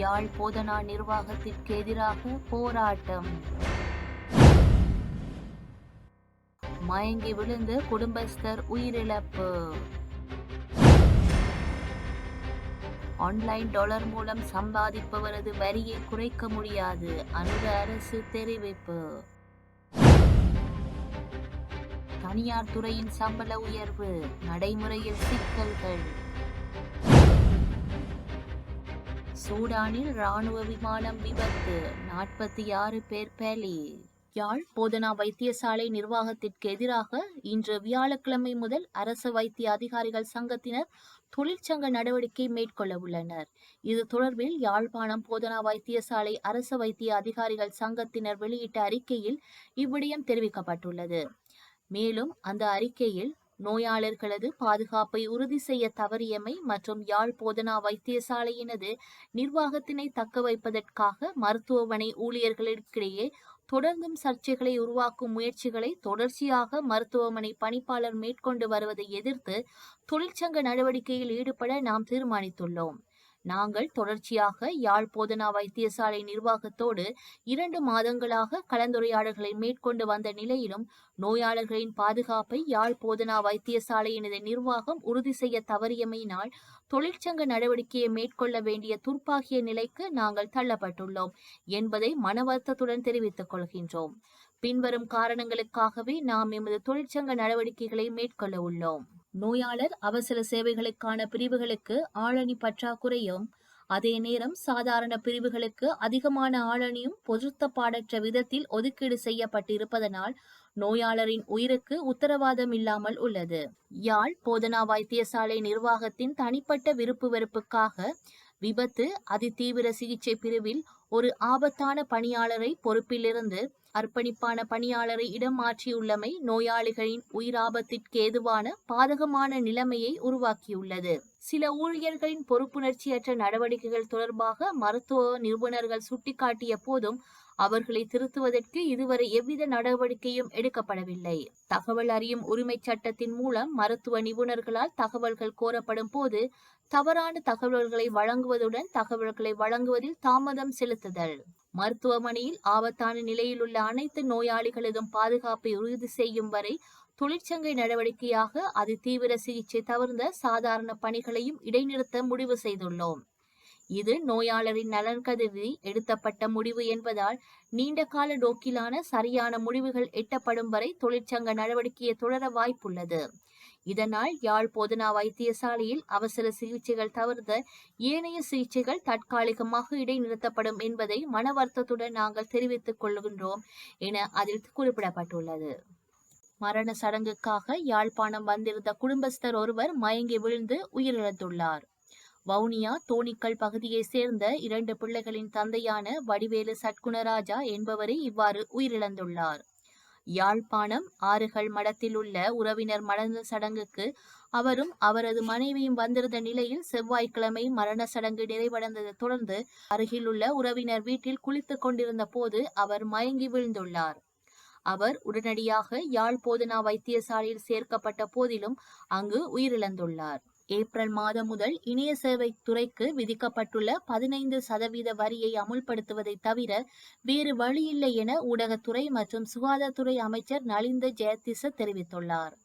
யாழ் போதனா நிர்வாகத்திற்கு எதிராக போராட்டம். மயங்கி விழுந்து குடும்பஸ்தர் உயிரிழப்பு. ஆன்லைன் டாலர் மூலம் சம்பாதிப்பவரது வரியை குறைக்க முடியாது அனுர அரசு தெரிவிப்பு. தனியார் துறையின் சம்பள உயர்வு நடைமுறையில் சிக்கல்கள். சூடானில் ராணுவ விமானம் விபத்து. நாற்பத்தி ஆறு பேர் பலி. யாழ் போதனா வைத்தியசாலை நிர்வாகத்திற்கு எதிராக இன்று வியாழக்கிழமை முதல் அரசு வைத்திய அதிகாரிகள் சங்கத்தினர் தொழிற்சங்க நடவடிக்கை மேற்கொள்ள உள்ளனர். இது தொடர்பில் யாழ்ப்பாணம் போதனா வைத்தியசாலை அரசு வைத்திய அதிகாரிகள் சங்கத்தினர் வெளியிட்ட அறிக்கையில் இவ்விடயம் தெரிவிக்கப்பட்டுள்ளது. மேலும் அந்த அறிக்கையில் நோயாளர்களது பாதுகாப்பை உறுதி செய்ய தவறியமை மற்றும் யாழ் போதனா வைத்தியசாலையினது நிர்வாகத்தினை தக்க வைப்பதற்காக மருத்துவமனை ஊழியர்களுக்கிடையே தொடர்ந்தும் சர்ச்சைகளை உருவாக்கும் முயற்சிகளை தொடர்ச்சியாக மருத்துவமனை பணிப்பாளர் மேற்கொண்டு வருவதை எதிர்த்து தொழிற்சங்க நடவடிக்கையில் ஈடுபட நாம் தீர்மானித்துள்ளோம். நாங்கள் தொடர்ச்சியாக யாழ் போதனா வைத்தியசாலை நிர்வாகத்தோடு இரண்டு மாதங்களாக கலந்துரையாடல்களை மேற்கொண்டு வந்த நிலையிலும் நோயாளர்களின் பாதுகாப்பை யாழ் போதனா வைத்தியசாலையினது நிர்வாகம் உறுதி செய்ய தவறியமையினால் தொழிற்சங்க நடவடிக்கையை மேற்கொள்ள வேண்டிய துர்ப்பாகிய நிலைக்கு நாங்கள் தள்ளப்பட்டுள்ளோம் என்பதை மனவருத்தத்துடன் தெரிவித்துக் கொள்கின்றோம். பின்வரும் காரணங்களுக்காகவே நாம் எமது தொழிற்சங்க நடவடிக்கைகளை மேற்கொள்ள உள்ளோம். நோயாளர் அவசர சேவைகளுக்கான பிரிவுகளுக்கு ஆளணி பற்றாக்குறையும் அதே நேரம் சாதாரண பிரிவுகளுக்கு அதிகமான ஆளணியும் பொருத்தப்பாடற்ற விதத்தில் ஒதுக்கீடு செய்யப்பட்டிருப்பதனால் நோயாளரின் உயிருக்கு உத்தரவாதம் இல்லாமல் உள்ளது. யாழ் போதனா வைத்தியசாலை நிர்வாகத்தின் தனிப்பட்ட விருப்பு வெறுப்புக்காக விபத்து அதிதீவிர சிகிச்சை பிரிவில் ஒரு ஆபத்தான பணியாளரை பொறுப்பிலிருந்து அர்ப்பணிப்பான பணியாளரை இடம் மாற்றியுள்ளமை நோயாளிகளின் உயிராபத்திற்கு ஏதுவான பாதகமான நிலைமையை உருவாக்கியுள்ளது. சில ஊழியர்களின் பொறுப்புணர்ச்சியற்ற நடவடிக்கைகள் தொடர்பாக மருத்துவ நிபுணர்கள் சுட்டிக்காட்டிய போதும் அவர்களை திருத்துவதற்கு இதுவரை எவ்வித நடவடிக்கையும் எடுக்கப்படவில்லை. தகவல் அறியும் உரிமை சட்டத்தின் மூலம் மருத்துவ நிபுணர்களால் தகவல்கள் கோரப்படும் போது தவறான தகவல்களை வழங்குவதுடன் தகவல்களை வழங்குவதில் தாமதம் செலுத்துதல். மருத்துவமனையில் ஆபத்தான நிலையில் உள்ள அனைத்து நோயாளிகளதும் பாதுகாப்பை உறுதி செய்யும் வரை தொழிற்சங்க நடவடிக்கையாக அதி தீவிர சிகிச்சை தவிர்ந்த சாதாரண பணிகளையும் இடைநிறுத்த முடிவு செய்துள்ளோம். இது நோயாளரின் நலன் கருதி எடுத்தப்பட்ட முடிவு என்பதால் நீண்ட கால நோக்கிலான சரியான முடிவுகள் எட்டப்படும் வரை தொழிற்சங்க நடவடிக்கையை தொடர வாய்ப்புள்ளது. இதனால் யாழ் போதனா வைத்தியசாலையில் அவசர சிகிச்சைகள் தவிர்த்த ஏனைய சிகிச்சைகள் தற்காலிகமாக இடைநிறுத்தப்படும் என்பதை மன வருத்தத்துடன் நாங்கள் தெரிவித்துக் கொள்கின்றோம் என அதில் குறிப்பிடப்பட்டுள்ளது. மரண சடங்குக்காக யாழ்ப்பாணம் வந்திருந்த குடும்பஸ்தர் ஒருவர் மயங்கி விழுந்து உயிரிழந்துள்ளார். வவுனியா தோணிக்கல் பகுதியைச் சேர்ந்த இரண்டு பிள்ளைகளின் தந்தையான வடிவேலு சட்குணராஜா என்பவரே இவ்வாறு உயிரிழந்துள்ளார். யாழ்ப்பாணம் ஆறுகள் மடத்தில் உள்ள உறவினர் மரண சடங்குக்கு அவரும் அவரது மனைவியும் வந்திருந்த நிலையில் செவ்வாய்க்கிழமை மரண சடங்கு நிறைவடைந்ததை தொடர்ந்து அருகிலுள்ள உறவினர் வீட்டில் குளித்துக் கொண்டிருந்த போது அவர் மயங்கி விழுந்துள்ளார். அவர் உடனடியாக யாழ் போதனா வைத்தியசாலையில் சேர்க்கப்பட்ட போதிலும் அங்கு உயிரிழந்துள்ளார். ஏப்ரல் மாதம் முதல் இணைய சேவை துறைக்கு விதிக்கப்பட்டுள்ள பதினைந்து சதவீத வரியை அமுல்படுத்துவதை தவிர வேறு வழியில்லை என ஊடகத்துறை மற்றும் சுகாதாரத்துறை அமைச்சர் நலிந்த ஜெயதிச தெரிவித்துள்ளார்.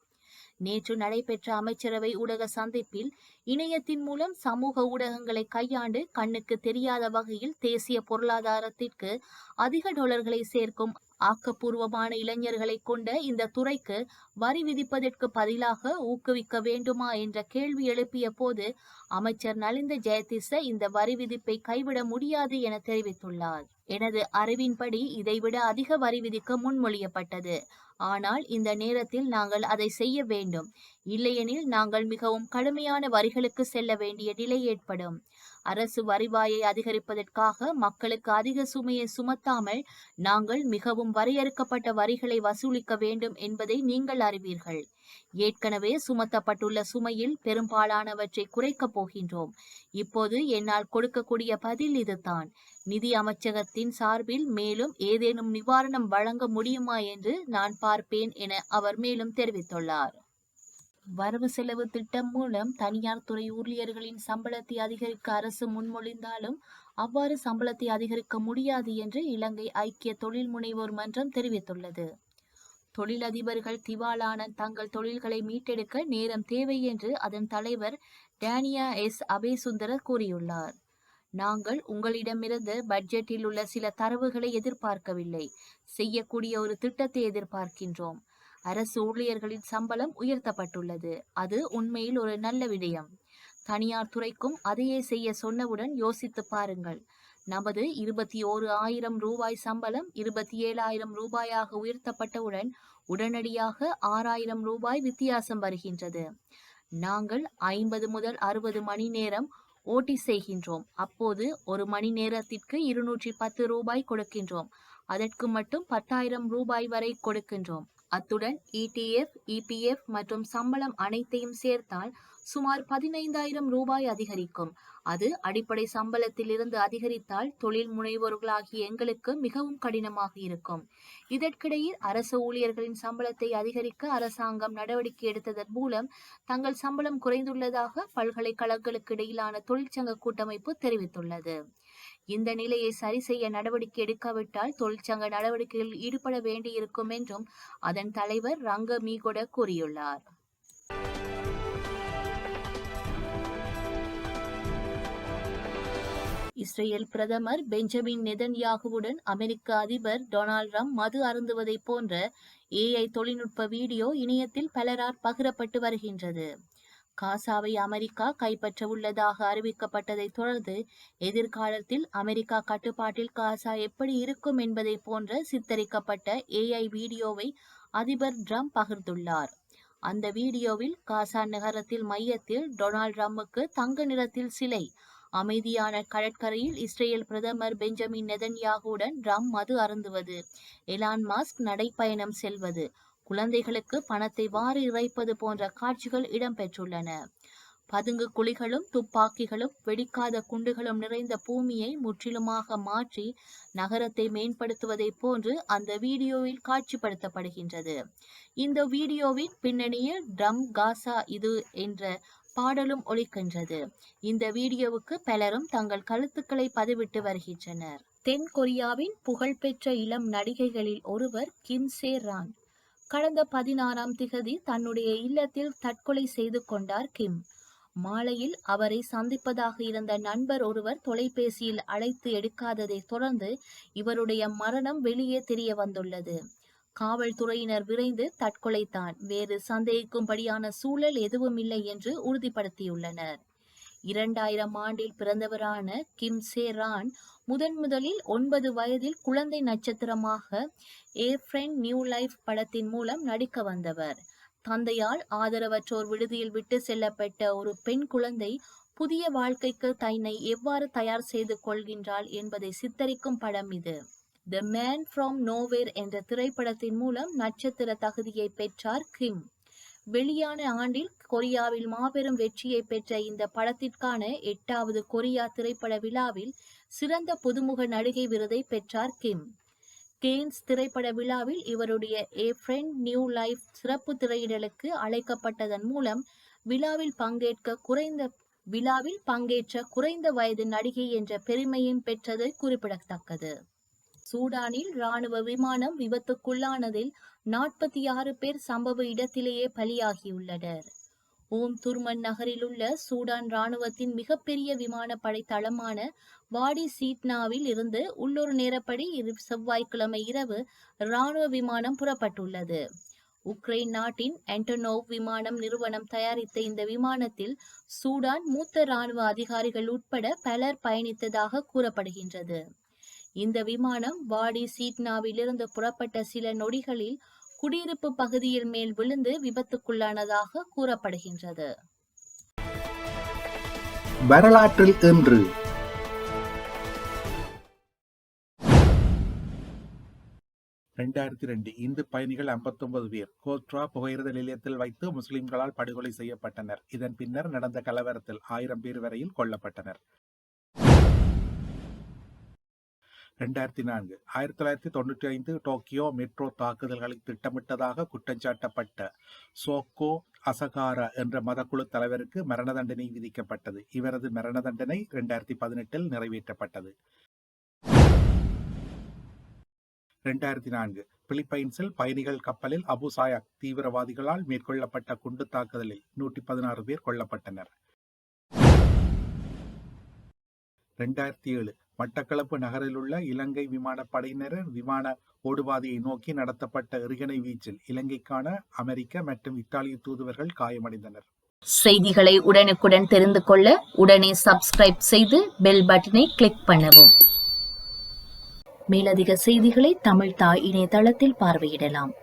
நேற்று நடைபெற்ற அமைச்சரவை ஊடக சந்திப்பில் இணையத்தின் மூலம் சமூக ஊடகங்களை கையாண்டு கண்ணுக்கு தெரியாத வகையில் தேசிய பொருளாதாரத்திற்கு அதிக டாலர்களை சேர்க்கும் ஆக்கப்பூர்வமான இளைஞர்களை கொண்ட இந்த துறைக்கு வரி விதிப்பதற்கு பதிலாக ஊக்குவிக்க வேண்டுமா என்ற கேள்வி எழுப்பிய போது அமைச்சர் நலிந்த ஜெயதிச இந்த வரி விதிப்பை கைவிட முடியாது என தெரிவித்துள்ளார். எனது அறிவின்படி இதைவிட அதிக வரி விதிக்க முன்மொழியப்பட்டது. ஆனால் இந்த நேரத்தில் நாங்கள் அதை செய்ய வேண்டும். இல்லையெனில் நாங்கள் மிகவும் கடுமையான வரிகளுக்கு செல்ல வேண்டிய நிலை ஏற்படும். அரசு வரிவாயை அதிகரிப்பதற்காக மக்களுக்கு அதிக சுமையை சுமத்தாமல் நாங்கள் மிகவும் வரையறுக்கப்பட்ட வரிகளை வசூலிக்க வேண்டும் என்பதை நீங்கள் அறிவீர்கள். ஏற்கனவே சுமத்தப்பட்டுள்ள சுமையில் பெரும்பாலானவற்றை குறைக்கப் போகின்றோம். இப்போது என்னால் கொடுக்கக்கூடிய பதில் இதுதான். நிதி அமைச்சகத்தின் சார்பில் மேலும் ஏதேனும் நிவாரணம் வழங்க முடியுமா என்று நான் பார்ப்பேன் என அவர் மேலும் தெரிவித்துள்ளார். வரவு செலவு திட்டம் மூலம் தனியார் துறை ஊழியர்களின் சம்பளத்தை அதிகரிக்க அரசு முன்மொழிந்தாலும் அவ்வாறு சம்பளத்தை அதிகரிக்க முடியாது என்று இலங்கை ஐக்கிய தொழில் முனைவோர் மன்றம் தெரிவித்துள்ளது. தொழிலதிபர்கள் திவாலான தங்கள் தொழில்களை மீட்டெடுக்க நேரம் தேவை என்று அதன் தலைவர் டேனியா எஸ். அபேசுந்தர கூறியுள்ளார். நாங்கள் உங்களிடமிருந்து பட்ஜெட்டில் உள்ள சில தரவுகளை எதிர்பார்க்கவில்லை. செய்யக்கூடிய ஒரு திட்டத்தை எதிர்பார்க்கின்றோம். அரசு ஊழியர்களின் சம்பளம் உயர்த்தப்பட்டுள்ளது. அது உண்மையில் ஒரு நல்ல விடயம். தனியார் துறைக்கும் அதையே செய்ய சொன்னவுடன் யோசித்து பாருங்கள். நமது இருபத்தி ஓரு ஆயிரம் ரூபாய் சம்பளம் இருபத்தி ஏழாயிரம் ரூபாயாக உயர்த்தப்பட்டவுடன் உடனடியாக ஆறாயிரம் ரூபாய் வித்தியாசம் வருகின்றது. நாங்கள் ஐம்பது முதல் அறுபது மணி நேரம் ஓட்டி செய்கின்றோம். அப்போது ஒரு மணி நேரத்திற்கு இருநூற்றி பத்து ரூபாய் கொடுக்கின்றோம். அதற்கு மட்டும் பத்தாயிரம் ரூபாய் வரை கொடுக்கின்றோம். அத்துடன் இடிஎஃப் இபிஎஃப் மற்றும் சம்பளம் அனைத்தையும் சேர்த்தால் சுமார் பதினைந்தாயிரம் ரூபாய் அதிகரிக்கும். அது அடிப்படை சம்பளத்தில் இருந்து அதிகரித்தால் தொழில் முனைவோர்களாகிய எங்களுக்கு மிகவும் கடினமாக இருக்கும். இதற்கிடையில் அரசு ஊழியர்களின் சம்பளத்தை அதிகரிக்க அரசாங்கம் நடவடிக்கை எடுத்ததன் மூலம் தங்கள் சம்பளம் குறைந்துள்ளதாக பல்கலைக்கழகங்களுக்கு இடையிலான தொழிற்சங்க கூட்டமைப்பு தெரிவித்துள்ளது. இந்த நிலையை சரி செய்ய நடவடிக்கை எடுக்காவிட்டால் தொழிற்சங்க நடவடிக்கைகளில் ஈடுபட வேண்டியிருக்கும் என்றும் அதன் தலைவர் ரங்க மீகொட கூறியுள்ளார். இஸ்ரேல் பிரதமர் பெஞ்சமின் நெதன்யாகுவுடன் அமெரிக்க அதிபர் டொனால்ட் ட்ரம்ப் மது அருந்துவதைப் போன்ற ஏஐ தொழில்நுட்ப வீடியோ இணையத்தில் பலரால் பகிரப்பட்டு வருகின்றது. காசாவை அமெரிக்கா கைப்பற்ற உள்ளதாக அறிவிக்கப்பட்டதைத் தொடர்ந்து எதிர்காலத்தில் அமெரிக்கா கட்டுப்பாட்டில் காசா எப்படி இருக்கும் என்பதை போன்ற சித்தரிக்கப்பட்ட ஏஐ வீடியோவை அதிபர் ட்ரம்ப் பகிர்ந்துள்ளார். அந்த வீடியோவில் காசா நகரத்தில் மையத்தில் டொனால்ட் ட்ரம்புக்கு தங்க நிறத்தில் சிலை அமைதியான கடற்கரையில் இஸ்ரேல் பிரதமர் பெஞ்சமின் நெதன்யாகுடன் ட்ரம் மது அருந்துவது எலான் மாஸ்க் நடைப்பயணம் செல்வது குழந்தைகளுக்கு பணத்தை வாரி இறைப்பது போன்ற காட்சிகள் இடம்பெற்றுள்ளன. பதுங்கு குழிகளும் துப்பாக்கிகளும் வெடிக்காத குண்டுகளும் நிறைந்த பூமியை முற்றிலுமாக மாற்றி நகரத்தை மேம்படுத்துவதைப் போன்று அந்த வீடியோவில் காட்சிப்படுத்தப்படுகின்றது. இந்த வீடியோவின் பின்னணியில் ட்ரம் காசா இது என்ற பாடலும் ஒலிக்கின்றது. இந்த வீடியோவுக்கு பலரும் தங்கள் கருத்துக்களை பதிவிட்டு வருகின்றனர். தென் கொரியாவின் புகழ்பெற்ற இளம் நடிகைகளில் ஒருவர் கிம் சே ரான். கடந்த பதினாறாம் திகதி தன்னுடைய இல்லத்தில் தற்கொலை செய்து கொண்டார் கிம். மாலையில் அவரை சந்திப்பதாக இருந்த நண்பர் ஒருவர் தொலைபேசியில் அழைத்து எடுக்காததை தொடர்ந்து இவருடைய மரணம் வெளியே தெரிய வந்துள்ளது. காவல்துறையினர் விரைந்து தற்கொலைத்தான். வேறு சந்தேகிக்கும்படியான சூழல் எதுவும் இல்லை என்று உறுதிப்படுத்தியுள்ளனர். இரண்டாயிரம் ஆண்டில் பிறந்தவரான கிம் சே ரான் முதன் முதலில் ஒன்பது வயதில் குழந்தை நட்சத்திரமாக ஏ ஃப்ரெண்ட் நியூ லைஃப் படத்தின் மூலம் நடிக்க வந்தவர். தந்தையால் ஆதரவற்றோர் விடுதியில் விட்டு செல்லப்பட்ட ஒரு பெண் குழந்தை புதிய வாழ்க்கைக்கு தன்னை எவ்வாறு தயார் செய்து கொள்கின்றாள் என்பதை சித்தரிக்கும் படம் இது. த மேன் ஃப்ரம் நோவேர் என்ற திரைப்படத்தின் மூலம் நட்சத்திர தகுதியை பெற்றார் கிம். வெளியான ஆண்டில் கொரியாவில் மாபெரும் வெற்றியை பெற்ற இந்த படத்திற்கான எட்டாவது கொரியா திரைப்பட விழாவில் சிறந்த புதுமுக நடிகை விருதை பெற்றார் கிம். கேன்ஸ் திரைப்பட விழாவில் இவருடைய ஏ ஃப்ரெண்ட் நியூ லைஃப் சிறப்பு திரையிடலுக்கு அழைக்கப்பட்டதன் மூலம் விழாவில் பங்கேற்க குறைந்த விழாவில் பங்கேற்ற குறைந்த வயது நடிகை என்ற பெருமையும் பெற்றது குறிப்பிடத்தக்கது. சூடானில் ராணுவ விமானம் விபத்துக்குள்ளானதில் நாற்பத்தி ஆறு பேர் சம்பவ இடத்திலேயே பலியாகியுள்ளனர். ஓம் துர்மன் நகரில் உள்ள சூடான் ராணுவத்தின் மிகப்பெரிய விமானப்படை தளமான வாடி சீட்னாவில் இருந்து உள்ளூர் நேரப்படி செவ்வாய்க்கிழமை இரவு ராணுவ விமானம் புறப்பட்டுள்ளது. உக்ரைன் நாட்டின் ஆண்டனோவ் விமானம் நிறுவனம் தயாரித்த இந்த விமானத்தில் சூடான் மூத்த ராணுவ அதிகாரிகள் உட்பட பலர் பயணித்ததாக கூறப்படுகின்றது. இந்த விமானம் வாடி சீட்னாவிலிருந்து புறப்பட்ட சில நொடிகளில் குடியிருப்பு பகுதியில் மேல் விழுந்து விபத்துக்குள்ளானதாக கூறப்படுகின்றது. வரலாற்றில் இன்று. ரெண்டாயிரத்தி ரெண்டு இந்து பயணிகள் 59 பேர் கோத்ரா புகையிரத நிலையத்தில் வைத்து முஸ்லிம்களால் படுகொலை செய்யப்பட்டனர். இதன் பின்னர் நடந்த கலவரத்தில் ஆயிரம் பேர் வரையில் கொல்லப்பட்டனர். ரெண்டாயிரத்தி நான்கு. ஆயிரத்தி தொள்ளாயிரத்தி தொண்ணூற்றி ஐந்து டோக்கியோ மெட்ரோ தாக்குதல்களை திட்டமிட்டதாக குற்றஞ்சாட்டப்பட்ட சோக்கோ அசகாரா என்ற மதக்குழு தலைவருக்கு மரண தண்டனை விதிக்கப்பட்டது. இவரது மரண தண்டனை இரண்டாயிரத்தி பதினெட்டில் நிறைவேற்றப்பட்டது. இரண்டாயிரத்தி நான்கு. பிலிப்பைன்ஸில் பயணிகள் கப்பலில் அபு சாயாக் தீவிரவாதிகளால் மேற்கொள்ளப்பட்ட குண்டு தாக்குதலில் நூற்றி பதினாறு பேர் கொல்லப்பட்டனர். இரண்டாயிரத்தி ஏழு. மட்டக்களப்பு நகரில் உள்ள இலங்கை விமானப்படையினரின் விமான ஓடுபாதையை நோக்கி நடத்தப்பட்ட எறிகணை வீச்சில் இலங்கைக்கான அமெரிக்க மற்றும் இத்தாலிய தூதுவர்கள் காயமடைந்தனர். செய்திகளை உடனுக்குடன் தெரிந்து கொள்ள உடனே சப்ஸ்கிரைப் செய்து பெல் பட்டனை கிளிக் பண்ணவும். மேலதிக செய்திகளை தமிழ் தாய் இணையதளத்தில் பார்வையிடலாம்.